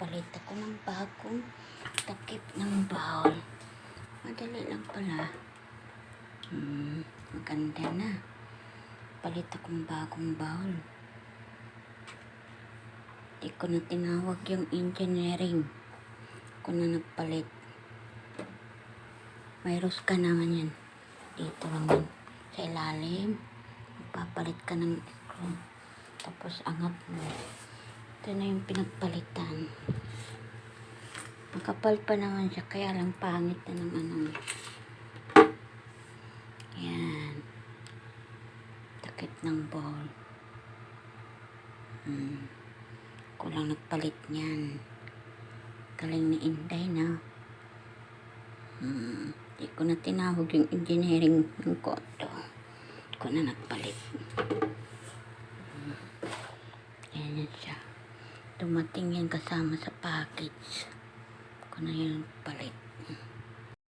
nagpalit ako ng bagong takip ng bowl. Madali lang pala. Hmm, maganda na. Palit akong bagong bowl. Di ko na tinawag yung engineering. Ako na nagpalit. May ka naman yan. Dito yan. Sa ilalim. Magpapalit ka ng screw. Tapos angat mo. Ito na yung pinagpalitan. Makapal pa naman siya. Kaya lang pangit na ng ano. Yan. Takip ng ball. Hmm. Kulang nagpalit niyan. Galing ni Inday na. Hmm. Di ko na tinawag yung engineering ng koto. Di ko na nagpalit. Hmm. Yan yan siya. Dumating yan kasama sa package. Ko na yun palit.